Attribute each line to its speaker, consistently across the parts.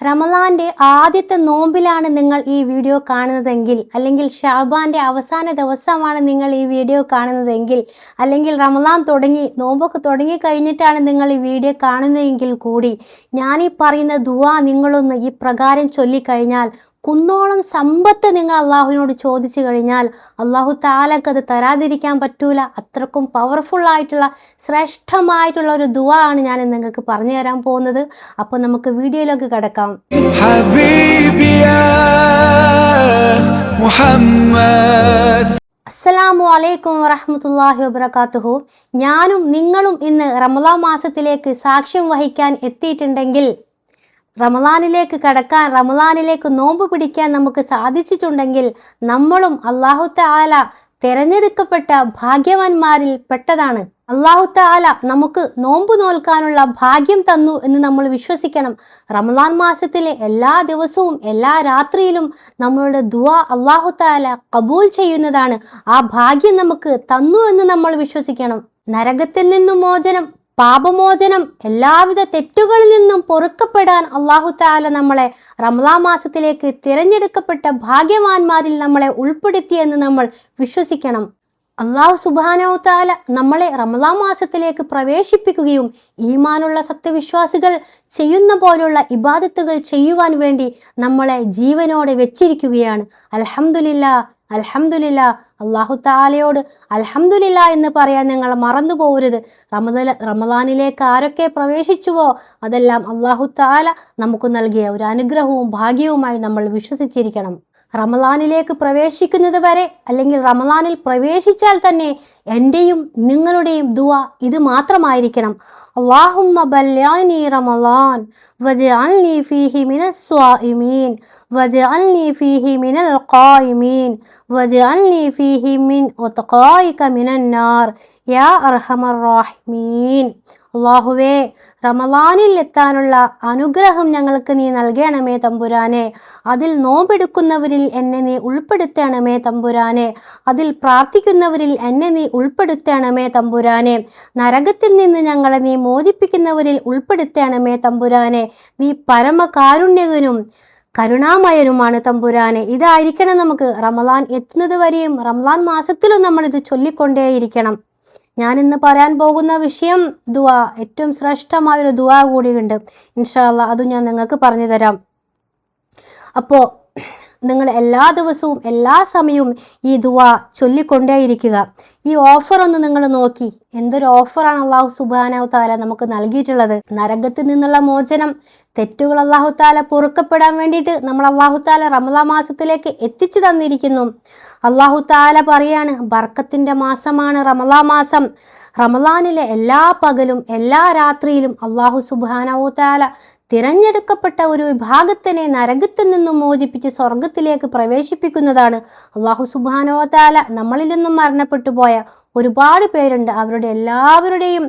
Speaker 1: റമലാന്റെ ആദ്യത്തെ നോമ്പിലാണ് നിങ്ങൾ ഈ വീഡിയോ കാണുന്നതെങ്കിൽ അല്ലെങ്കിൽ ഷാബാന്റെ അവസാന ദിവസമാണ് നിങ്ങൾ ഈ വീഡിയോ കാണുന്നതെങ്കിൽ അല്ലെങ്കിൽ റമലാൻ തുടങ്ങി നോമ്പൊക്കെ തുടങ്ങി കഴിഞ്ഞിട്ടാണ് നിങ്ങൾ ഈ വീഡിയോ കാണുന്നതെങ്കിൽ കൂടി ഞാൻ ഈ പറയുന്ന ദുവാ നിങ്ങളൊന്ന് ഈ പ്രകാരം ചൊല്ലിക്കഴിഞ്ഞാൽ കുന്നോളം സമ്പത്ത് നിങ്ങൾ അള്ളാഹുവിനോട് ചോദിച്ചു കഴിഞ്ഞാൽ അള്ളാഹു താലക്ക് അത് തരാതിരിക്കാൻ പറ്റൂല. അത്രക്കും പവർഫുൾ ആയിട്ടുള്ള ശ്രേഷ്ഠമായിട്ടുള്ള ഒരു ദുവ ആണ് ഞാൻ നിങ്ങൾക്ക് പറഞ്ഞു തരാൻ പോകുന്നത്. അപ്പോൾ നമുക്ക് വീഡിയോയിലേക്ക് കിടക്കാം.
Speaker 2: മുഹമ്മദ്.
Speaker 1: അസ്സലാമു അലൈക്കും വറഹമത്തല്ലാഹി വബർക്കാത്തുഹു ഞാനും നിങ്ങളും ഇന്ന് റമദാ മാസത്തിലേക്ക് സാക്ഷ്യം വഹിക്കാൻ എത്തിയിട്ടുണ്ടെങ്കിൽ റമലാനിലേക്ക് കടക്കാൻ റമലാനിലേക്ക് നോമ്പ് പിടിക്കാൻ നമുക്ക് സാധിച്ചിട്ടുണ്ടെങ്കിൽ നമ്മളും അള്ളാഹു താല തിരഞ്ഞെടുക്കപ്പെട്ട ഭാഗ്യവാന്മാരിൽ പെട്ടതാണ്. അള്ളാഹു താല നമുക്ക് നോമ്പ് നോൽക്കാനുള്ള ഭാഗ്യം തന്നു എന്ന് നമ്മൾ വിശ്വസിക്കണം. റമലാൻ മാസത്തിലെ എല്ലാ ദിവസവും എല്ലാ രാത്രിയിലും നമ്മളുടെ ദുവ അള്ളാഹു താല കബൂൽ ചെയ്യുന്നതാണ്. ആ ഭാഗ്യം നമുക്ക് തന്നു എന്ന് നമ്മൾ വിശ്വസിക്കണം. നരകത്തിൽ നിന്നും മോചനം പാപമോചനം എല്ലാവിധ തെറ്റുകളിൽ നിന്നും പൊറുക്കപ്പെടാൻ അള്ളാഹു താല നമ്മളെ റംലാ മാസത്തിലേക്ക് തിരഞ്ഞെടുക്കപ്പെട്ട ഭാഗ്യവാന്മാരിൽ നമ്മളെ ഉൾപ്പെടുത്തിയെന്ന് നമ്മൾ വിശ്വസിക്കണം. അള്ളാഹു സുബാനോ താല നമ്മളെ റംലാ മാസത്തിലേക്ക് പ്രവേശിപ്പിക്കുകയും ഈമാനുള്ള സത്യവിശ്വാസികൾ ചെയ്യുന്ന പോലുള്ള ഇബാദത്തുകൾ ചെയ്യുവാൻ വേണ്ടി നമ്മളെ ജീവനോടെ വെച്ചിരിക്കുകയാണ്. അൽഹംദുലില്ലാ അൽഹംദുലില്ല അള്ളാഹു താലയോട് അലഹമില്ല എന്ന് പറയാൻ ഞങ്ങൾ മറന്നു പോകരുത് റമദല റമദാനിലേക്ക് ആരൊക്കെ പ്രവേശിച്ചുവോ അതെല്ലാം അള്ളാഹു താല നമുക്ക് നൽകിയ ഒരു അനുഗ്രഹവും ഭാഗ്യവുമായി നമ്മൾ വിശ്വസിച്ചിരിക്കണം. റമദാനിലേക്ക് പ്രവേശിക്കുന്നത് വരെ അല്ലെങ്കിൽ റമലാനിൽ പ്രവേശിച്ചാൽ തന്നെ എന്റെയും നിങ്ങളുടെയും ദുവ ഇത് മാത്രമായിരിക്കണം. വജഅൽനി ഫീഹി ഫീഹി മിനൽ ഫീഹി മിൻ മിനന്നാർ യാ അർഹമർ അള്ളാഹുവേ റമലാനിൽ എത്താനുള്ള അനുഗ്രഹം ഞങ്ങൾക്ക് നീ നൽകണമേ തമ്പുരാനെ. അതിൽ നോമ്പെടുക്കുന്നവരിൽ എന്നെ നീ ഉൾപ്പെടുത്തണമേ തമ്പുരാനെ. അതിൽ പ്രാർത്ഥിക്കുന്നവരിൽ എന്നെ നീ ഉൾപ്പെടുത്തണമേ തമ്പുരാനെ. നരകത്തിൽ നിന്ന് ഞങ്ങളെ നീ മോചിപ്പിക്കുന്നവരിൽ ഉൾപ്പെടുത്തണമേ തമ്പുരാനെ. നീ പരമകാരുണ്യകനും കരുണാമയനുമാണ് തമ്പുരാനെ. ഇതായിരിക്കണം നമുക്ക് റമലാൻ എത്തുന്നത് വരെയും റമലാൻ മാസത്തിലും നമ്മൾ ഇത് ചൊല്ലിക്കൊണ്ടേയിരിക്കണം. ഞാൻ ഇന്ന് പറയാൻ പോകുന്ന വിഷയം ദുവാ ഏറ്റവും ശ്രേഷ്ഠമായ ഒരു ദുവാ കൂടിയുണ്ട് ഇൻഷാല്ല അത് ഞാൻ നിങ്ങൾക്ക് പറഞ്ഞു തരാം. അപ്പോൾ നിങ്ങൾ എല്ലാ ദിവസവും എല്ലാ സമയവും ഈ ദുവ ചൊല്ലിക്കൊണ്ടേയിരിക്കുക. ഈ ഓഫർ ഒന്ന് നിങ്ങൾ നോക്കി. എന്തൊരു ഓഫറാണ് അള്ളാഹു സുബാനാഹു താല നമുക്ക് നൽകിയിട്ടുള്ളത്. നരകത്തിൽ നിന്നുള്ള മോചനം തെറ്റുകൾ അള്ളാഹു താല പൊറുക്കപ്പെടാൻ വേണ്ടിയിട്ട് നമ്മൾ അള്ളാഹു താല റമദാ മാസത്തിലേക്ക് എത്തിച്ചു തന്നിരിക്കുന്നു. അള്ളാഹു താല പറയാണ് ബർക്കത്തിന്റെ മാസമാണ് റമദാ മാസം. റമദാനിലെ എല്ലാ പകലും എല്ലാ രാത്രിയിലും അള്ളാഹു സുബാനാവു താല തിരഞ്ഞെടുക്കപ്പെട്ട ഒരു വിഭാഗത്തിനെ നരകത്തിൽ നിന്നും മോചിപ്പിച്ച് സ്വർഗത്തിലേക്ക് പ്രവേശിപ്പിക്കുന്നതാണ് അള്ളാഹു സുബാനോതാല നമ്മളിൽ നിന്നും മരണപ്പെട്ടു പോയ ഒരുപാട് പേരുണ്ട്. അവരുടെ എല്ലാവരുടെയും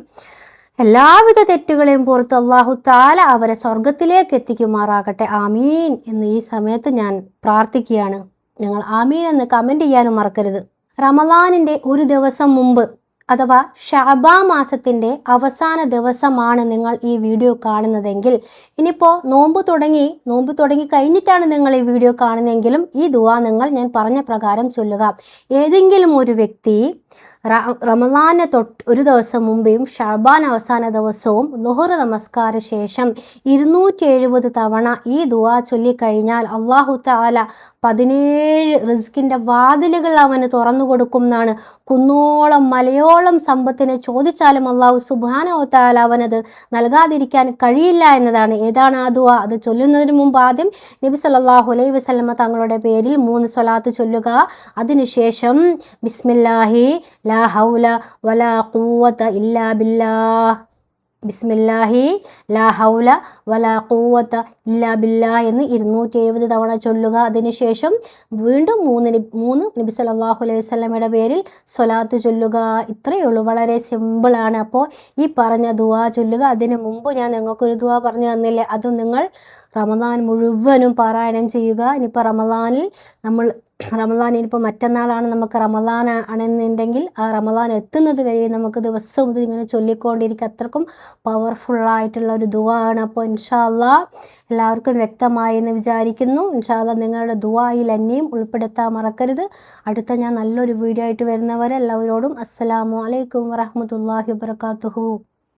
Speaker 1: എല്ലാവിധ തെറ്റുകളെയും പുറത്ത് അള്ളാഹു താല അവരെ സ്വർഗത്തിലേക്ക് എത്തിക്കുമാറാകട്ടെ. ആമീൻ എന്ന് ഈ സമയത്ത് ഞാൻ പ്രാർത്ഥിക്കുകയാണ്. ഞങ്ങൾ ആമീൻ എന്ന് കമന്റ് ചെയ്യാനും മറക്കരുത്. റമലാനിന്റെ ഒരു ദിവസം മുമ്പ് അഥവാ ഷാബാ മാസത്തിന്റെ അവസാന ദിവസമാണ് നിങ്ങൾ ഈ വീഡിയോ കാണുന്നതെങ്കിൽ ഇനിയിപ്പോൾ നോമ്പ് തുടങ്ങി നോമ്പ് തുടങ്ങി കഴിഞ്ഞിട്ടാണ് നിങ്ങൾ ഈ വീഡിയോ കാണുന്നതെങ്കിലും ഈ ദുവാ നിങ്ങൾ ഞാൻ പറഞ്ഞ പ്രകാരം ചൊല്ലുക. ഏതെങ്കിലും ഒരു വ്യക്തി റമദാന് തൊട്ട് ഒരു ദിവസം മുമ്പേയും ഷർബാൻ അവസാന ദിവസവും ലുഹുർ നമസ്കാര ശേഷം ഇരുന്നൂറ്റി എഴുപത് തവണ ഈ ദുവാ ചൊല്ലിക്കഴിഞ്ഞാൽ അള്ളാഹു താല പതിനേഴ് റിസ്കിന്റെ വാതിലുകൾ അവന് തുറന്നു കൊടുക്കുന്നതാണ് കുന്നോളം മലയോളം സമ്പത്തിനെ ചോദിച്ചാലും അള്ളാഹു സുബാനോ താല അവനത് നൽകാതിരിക്കാൻ കഴിയില്ല എന്നതാണ്. ഏതാണ് ആ ദുവാ അത് ചൊല്ലുന്നതിന് മുമ്പ് ആദ്യം നബി സല്ലല്ലാഹു അലൈഹി വസല്ലമ തങ്ങളുടെ പേരിൽ മൂന്ന് സ്വലാത്ത് ചൊല്ലുക. അതിനുശേഷം ബിസ്മില്ലാഹി ലാ ഹൗല വലാ ഖുവത ഇല്ലാ ബില്ലാഹ് ബിസ്മില്ലാഹി ലാ ഹൗല വലാ ഖുവത ഇല്ലാ ബില്ലാ എന്ന് ഇരുന്നൂറ്റി എഴുപത് തവണ ചൊല്ലുക. അതിനുശേഷം വീണ്ടും മൂന്ന് മൂന്ന് നബി സല്ലല്ലാഹു അലൈഹി വസല്ലമയുടെ പേരിൽ സ്വലാത്ത് ചൊല്ലുക. ഇത്രയേ ഉള്ളൂ. വളരെ സിമ്പിളാണ് അപ്പോൾ ഈ പറഞ്ഞ ദുവാ ചൊല്ലുക. അതിന് മുമ്പ് ഞാൻ നിങ്ങൾക്കൊരു ദുവാ പറഞ്ഞു തന്നില്ലേ? അതും നിങ്ങൾ റമദാൻ മുഴുവനും പാരായണം ചെയ്യുക. ഇനിയിപ്പോൾ റമദാനിൽ നമ്മൾ റമദാൻ ഇനിയിപ്പോൾ മറ്റന്നാളാണ് നമുക്ക് റമദാൻ ആണെന്നുണ്ടെങ്കിൽ ആ റമദാൻ എത്തുന്നത് വരെ നമുക്ക് ദിവസവും ഇത് ഇങ്ങനെ ചൊല്ലിക്കൊണ്ടിരിക്കുക. അത്രക്കും പവർഫുള്ളായിട്ടുള്ള ഒരു ദുവ ആണ് അപ്പോൾ ഇൻഷാല്ല എല്ലാവർക്കും വ്യക്തമായി എന്ന് വിചാരിക്കുന്നു. ഇൻഷാല്ല നിങ്ങളുടെ ദുവായിൽ എന്നെയും ഉൾപ്പെടുത്താൻ മറക്കരുത്. അടുത്ത ഞാൻ നല്ലൊരു വീഡിയോ ആയിട്ട് വരുന്നവരെ എല്ലാവരോടും അസ്സലാമു അലൈക്കും വറഹ്മത്തുള്ളാഹി വബറകാതുഹു.